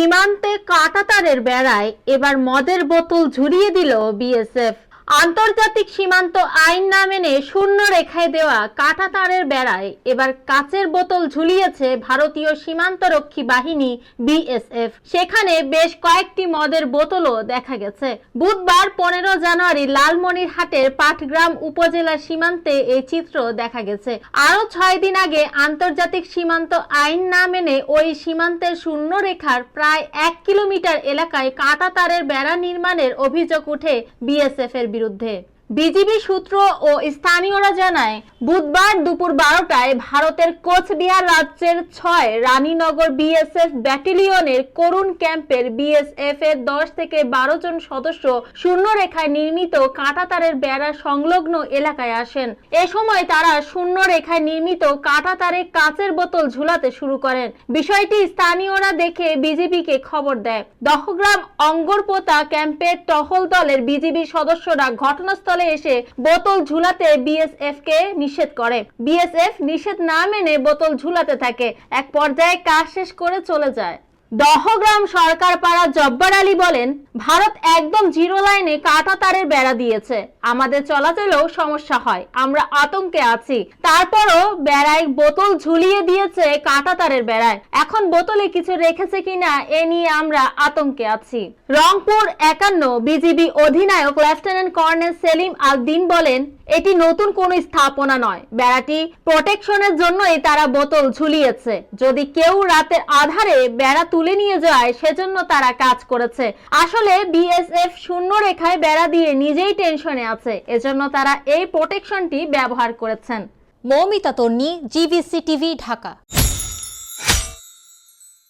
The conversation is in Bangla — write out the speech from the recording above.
সীমান্তে কাঁটাতারের বেড়ায় এবার মদের বোতল ঝুরিয়ে দিল বিএসএফ। আন্তর্জাতিক সীমান্ত আইন না মেনে শূন্য রেখায় দেওয়া কাঁটাতারের বেড়ায় এবার কাচের বোতল ঝুলিয়েছে ভারতীয় সীমান্তরক্ষী বাহিনী বিএসএফ। সেখানে বেশ কয়েকটি মদের বোতলও দেখা গেছে। বুধবার পনেরো জানুয়ারি লালমনিরহাটের পাটগ্রাম উপজেলা সীমান্তে এই চিত্র দেখা গেছে। আরও ছয় দিন আগে আন্তর্জাতিক সীমান্ত আইন না মেনে ওই সীমান্তের শূন্য রেখার প্রায় এক কিলোমিটার এলাকায় কাঁটা তারের বেড়া নির্মাণের অভিযোগ উঠে বিএসএফ এর বিরুদ্ধে বিজিবি সূত্র ও স্থানীয়রা জানায়, বুধবার দুপুর বারোটায় ভারতের কোচবিহার রাজ্যের ছয়, রানীনগর বিএসএফ ব্যাটালিয়নের করুণ ক্যাম্পের বিএসএফ এর দশ থেকে বারো জন সদস্য শূন্য রেখায় নির্মিত কাঁটাতারের বেড়া সংলগ্ন এলাকায় আসেন। এ সময় তারা শূন্য রেখায় নির্মিত কাঁটাতারে কাঁচের বোতল ঝুলাতে শুরু করেন। বিষয়টি স্থানীয়রা দেখে বিজিবিকে খবর দেয়। দহগ্রাম অঙ্গরপোতা ক্যাম্পের টহল দলের বিজিবি সদস্যরা ঘটনাস্থলে এসে বোতল ঝুলাতে বিএসএফ কে নিষেধ করে। বিএসএফ নিষেধ না মেনে বোতল ঝুলাতে থাকে। এক পর্যায়ে কাজ শেষ করে চলে যায়। দহগ্রাম সরকার পাড়া জব্বার আলী বলেন, ভারত একদম জিরো লাইনে কাটা তারের বেড়া দিয়েছে। আমাদের চলাচলেও সমস্যা হয়, আমরা আতঙ্কে আছি। তারপরও বেড়ায় বোতল ঝুলিয়ে দিয়েছে কাটা তারের বেড়ায়। এখন বোতলে কিছু রেখেছে কিনা, এ নিয়ে আমরা আতঙ্কে আছি। রংপুর একান্ন বিজিবি অধিনায়ক লেফটেন্যান্ট কর্নেল সেলিম আল দিন বলেন, এটি নতুন কোনো স্থাপনা নয়। বেড়াটি প্রোটেকশনের জন্যই তারা বোতল ঝুলিয়েছে। যদি কেউ রাতের আধারে বেড়া তুলে নিয়ে যায়, সেজন্য তারা কাজ করেছে। আসলে বিএসএফ শূন্য রেখায় বেড়া দিয়ে নিজেই টেনশনে আছে, এজন্য তারা এই প্রোটেকশনটি ব্যবহার করেছেন। Moumita Tonni GVC TV, Dhaka.